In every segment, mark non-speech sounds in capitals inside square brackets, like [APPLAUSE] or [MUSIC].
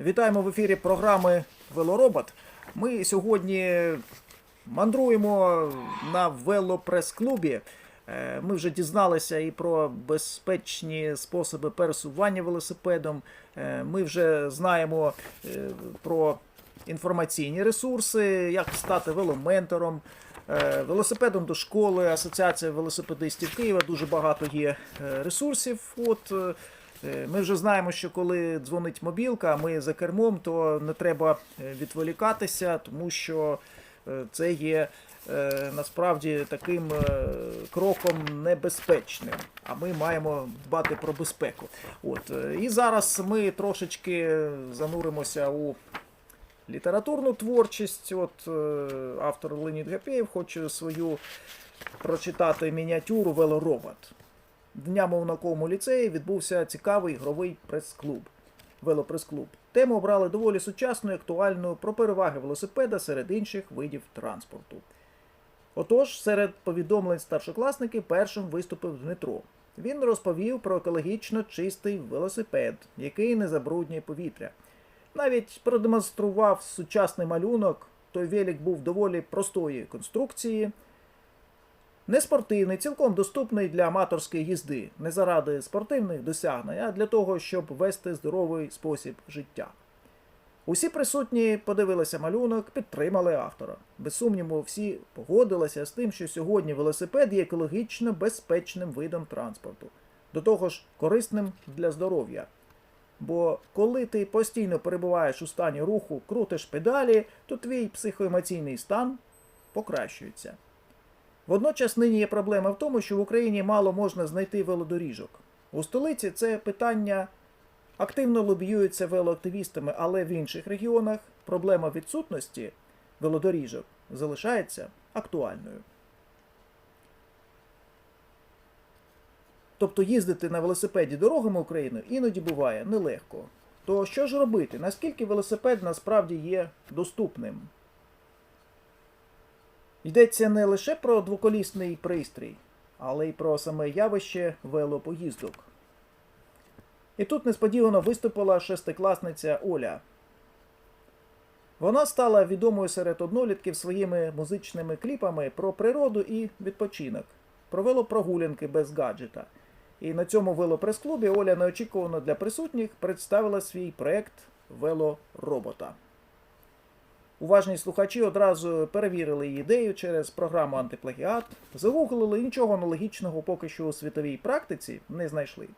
Вітаємо в ефірі програми Велоробот. Ми сьогодні мандруємо на велопрес-клубі. Е, Ми вже дізналися і про безпечні способи пересування велосипедом. Е, Ми вже знаємо е, про інформаційні ресурси, як стати веломентором. Велосипедом до школи, Асоціація велосипедистів Києва. Дуже багато є ресурсів. От ми вже знаємо, що коли дзвонить мобілка, а ми за кермом, то не треба е, відволікатися, тому що е, це є е, насправді таким е, кроком небезпечним. А ми маємо дбати про безпеку. От е, і зараз ми трошечки зануримося у літературну творчість. От е, автор Леонід Гапєєв хоче свою прочитати мініатюру Велоробот. Днями у науковому ліцеї відбувся цікавий ігровий прес-клуб. Велопрес-клуб. Тему обрали доволі сучасну і актуальну про переваги велосипеда серед інших видів транспорту. Отож, серед повідомлень старшокласники першим виступив Дмитро. Він розповів про екологічно чистий велосипед, який не забруднює повітря. Навіть продемонстрував сучасний малюнок. Той велик був доволі простої конструкції. Неспортивний, цілком доступний для аматорської їзди, не заради спортивних досягнень, а для того, щоб вести здоровий спосіб життя. Усі присутні подивилися малюнок, підтримали автора. Без сумніву, всі погодилися з тим, що сьогодні велосипед є екологічно безпечним видом транспорту, до того ж корисним для здоров'я. Бо коли ти постійно перебуваєш у стані руху, крутиш педалі, то твій психоемоційний стан покращується. Водночас нині є проблема в тому, що в Україні мало можна знайти велодоріжок. У столиці це питання активно лобіюється велоактивістами, але в інших регіонах проблема відсутності велодоріжок залишається актуальною. Тобто їздити на велосипеді дорогами України іноді буває нелегко. То що ж робити? Наскільки велосипед насправді є доступним? Йдеться не лише про двоколісний пристрій, але й про саме явище велопоїздок. І тут несподівано виступила шестикласниця Оля. Вона стала відомою серед однолітків своїми музичними кліпами про природу і відпочинок, про велопрогулянки без гаджета. І на цьому велопрес-клубі Оля неочікувано для присутніх представила свій проект велоробота. Уважні слухачі одразу перевірили її ідею через програму антиплагіат, загуглили нічого аналогічного поки що у світовій практиці не знайшли.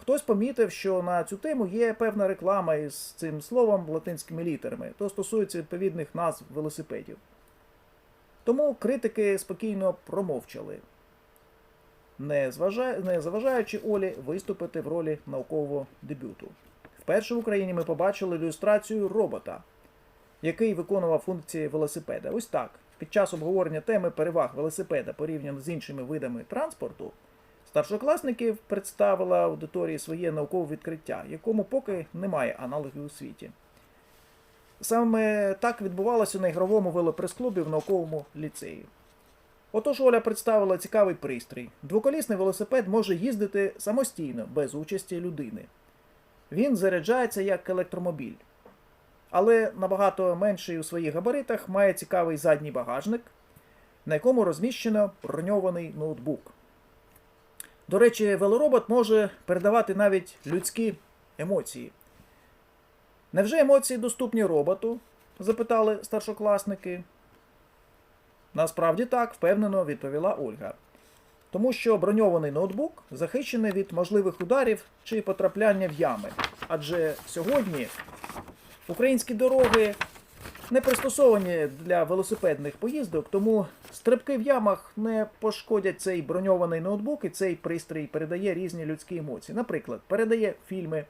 Хтось помітив, що на цю тему є певна реклама із цим словом латинськими літерами, то стосується відповідних назв велосипедів. Тому критики спокійно промовчали, не, зважа... не заважаючи Олі виступити в ролі наукового дебюту. Вперше в Україні ми побачили ілюстрацію робота, який виконував функції велосипеда. Ось так. Під час обговорення теми переваг велосипеда порівняно з іншими видами транспорту, старшокласників представила аудиторії своє наукове відкриття, якому поки немає аналогів у світі. Саме так відбувалося на ігровому велопрес-клубі в науковому ліцеї. Отож Оля представила цікавий пристрій. Двоколісний велосипед може їздити самостійно, без участі людини. Він заряджається як електромобіль але набагато менший у своїх габаритах має цікавий задній багажник, на якому розміщено броньований ноутбук. До речі, велоробот може передавати навіть людські емоції. Невже емоції доступні роботу? запитали старшокласники. Насправді так, впевнено відповіла Ольга. Тому що броньований ноутбук захищений від можливих ударів чи потрапляння в ями. Адже сьогодні Українські дороги не пристосовані для велосипедних поїздок, тому стрибки в ямах не пошкодять цей броньований ноутбук, і цей пристрій передає різні людські емоції. Наприклад, передає фільми,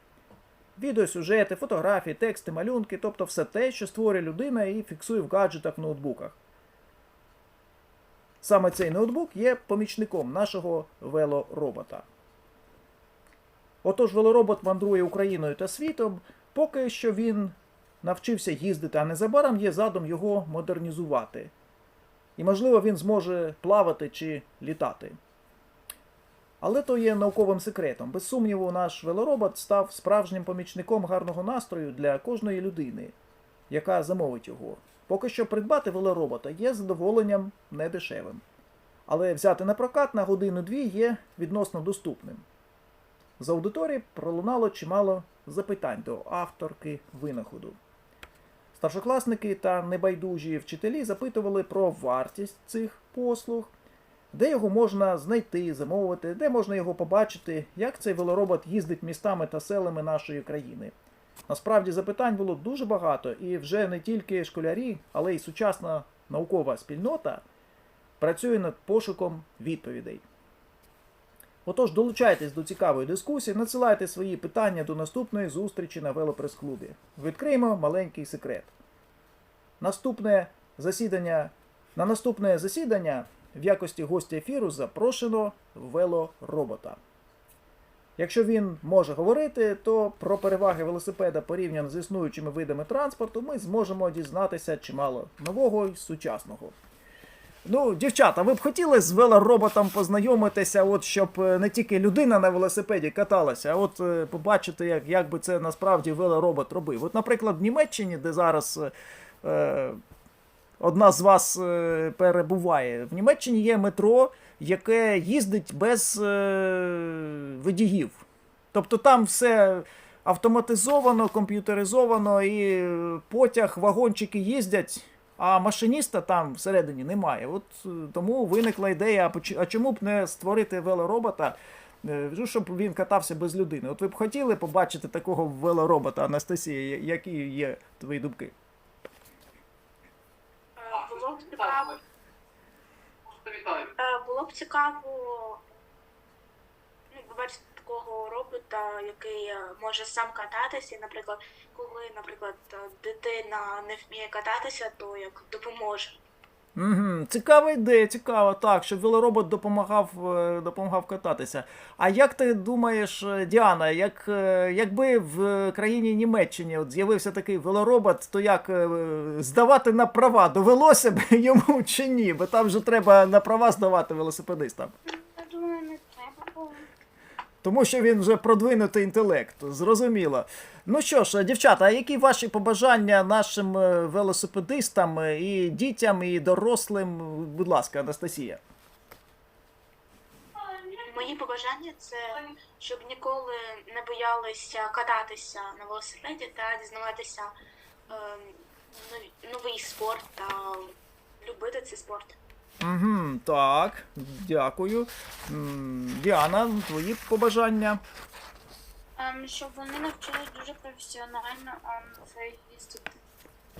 відеосюжети, фотографії, тексти, малюнки, тобто все те, що створює людина і фіксує в гаджетах в ноутбуках. Саме цей ноутбук є помічником нашого велоробота. Отож, велоробот мандрує Україною та світом, поки що він навчився їздити, а незабаром є задум його модернізувати. І, можливо, він зможе плавати чи літати. Але то є науковим секретом. Без сумніву, наш велоробот став справжнім помічником гарного настрою для кожної людини, яка замовить його. Поки що придбати велоробота є задоволенням недешевим. Але взяти на прокат на годину-дві є відносно доступним. З аудиторії пролунало чимало запитань до авторки винаходу. Старшокласники та небайдужі вчителі запитували про вартість цих послуг, де його можна знайти, замовити, де можна його побачити, як цей велоробот їздить містами та селами нашої країни. Насправді запитань було дуже багато, і вже не тільки школярі, але й сучасна наукова спільнота працює над пошуком відповідей. Отож, долучайтесь до цікавої дискусії, надсилайте свої питання до наступної зустрічі на велопрес-клубі. Відкриємо маленький секрет. Наступне засідання, на наступне засідання в якості гостя ефіру запрошено велоробота. Якщо він може говорити, то про переваги велосипеда порівняно з існуючими видами транспорту ми зможемо дізнатися чимало нового і сучасного. Ну, дівчата, ви б хотіли з велороботом познайомитися, от щоб е, не тільки людина на велосипеді каталася, а от е, побачити, як, як би це насправді велоробот робив. От, наприклад, в Німеччині, де зараз е, е, одна з вас е, перебуває, в Німеччині є метро, яке їздить без е, водіїв. Тобто там все автоматизовано, комп'ютеризовано, і потяг, вагончики їздять. А машиніста там всередині немає. От е, тому виникла ідея, а чому б не створити велоробота, е, ну, щоб він катався без людини. От ви б хотіли побачити такого велоробота, Анастасія, які є твої думки? Було б цікаво. Було б цікаво ну, побачити такого робота, який е, може сам кататися. Наприклад, коли, наприклад, е, дитина не вміє кататися, то як допоможе. Угу, цікава ідея, цікаво, так, щоб велоробот допомагав, е, допомагав кататися. А як ти думаєш, Діана, як, якби в країні Німеччині от з'явився такий велоробот, то як здавати на права довелося б [LAUGHS] йому чи ні? Бо там же треба на права здавати велосипедистам. Я думаю, не треба було. Тому що він вже продвинутий інтелект, зрозуміло. Ну що ж, дівчата, а які ваші побажання нашим е, велосипедистам е, і дітям, і дорослим? Будь ласка, Анастасія. Мої побажання це щоб ніколи не боялися кататися на велосипеді та дізнаватися е, новий спорт та любити цей спорт. Угу, так, дякую. Діана, твої побажання. Ем, щоб вони навчились дуже професіонально їздити.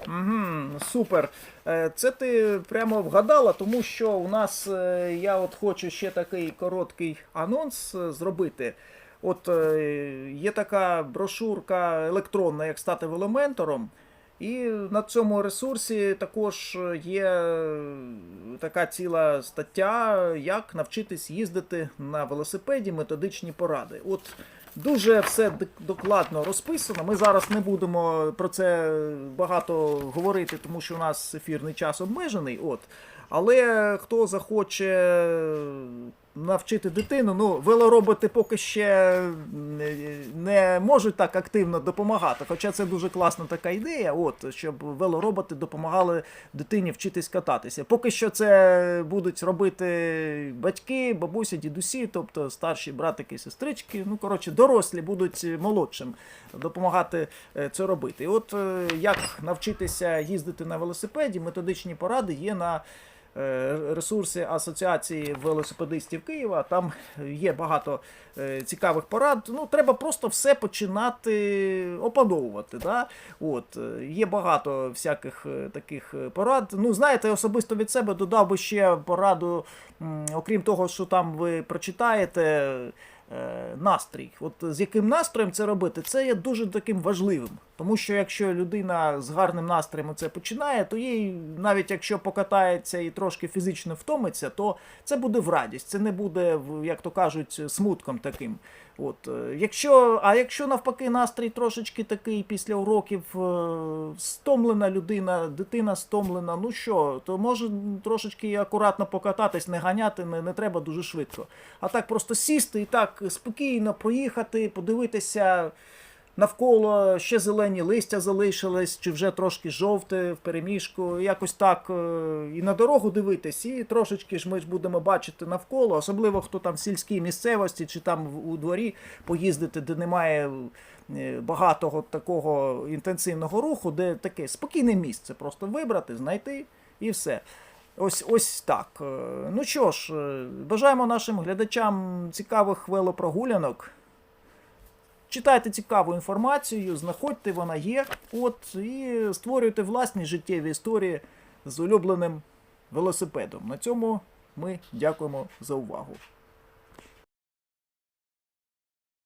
Угу, супер. Е, Це ти прямо вгадала, тому що у нас е, я от хочу ще такий короткий анонс е, зробити. От є така брошурка електронна, як стати веломентором. І на цьому ресурсі також є е, така ціла стаття, як навчитись їздити на велосипеді, методичні поради. От дуже все докладно розписано. Ми зараз не будемо про це багато говорити, тому що у нас ефірний час обмежений. От. Але хто захоче навчити дитину, ну, велороботи поки ще не- не можуть так активно допомагати. Хоча це дуже класна така ідея, от, щоб велороботи допомагали дитині вчитись кататися. Поки що це будуть робити батьки, бабусі, дідусі, тобто старші братики, сестрички. Ну, коротше, дорослі будуть молодшим допомагати е, це робити. І от е, як навчитися їздити на велосипеді, методичні поради є на е, ресурсі Асоціації велосипедистів Києва. Там є багато е, цікавих порад. Ну, треба просто все починати опановувати. Да? От, е, є багато всяких е, таких е, порад. Ну, знаєте, особисто від себе додав би ще пораду, окрім того, що там ви прочитаєте. е, Настрій, от з яким настроєм це робити, це є дуже таким важливим. Тому що якщо людина з гарним настроєм це починає, то їй, навіть якщо покатається і трошки фізично втомиться, то це буде в радість. Це не буде, як то кажуть, смутком таким. От, е, якщо, а якщо навпаки настрій трошечки такий після уроків е, стомлена людина, дитина стомлена, ну що, то може трошечки акуратно покататись, не ганяти, не, не треба дуже швидко. А так просто сісти і так спокійно проїхати, подивитися навколо ще зелені листя залишились, чи вже трошки жовте в переміжку, якось так е, і на дорогу дивитись, і трошечки ж ми ж будемо бачити навколо, особливо хто там в сільській місцевості чи там у дворі поїздити, де немає е, багатого такого інтенсивного руху, де таке спокійне місце, просто вибрати, знайти і все. Ось ось так. Е, Ну що ж, бажаємо нашим глядачам цікавих велопрогулянок. Читайте цікаву інформацію, знаходьте, вона є. От, і створюйте власні життєві історії з улюбленим велосипедом. На цьому ми дякуємо за увагу.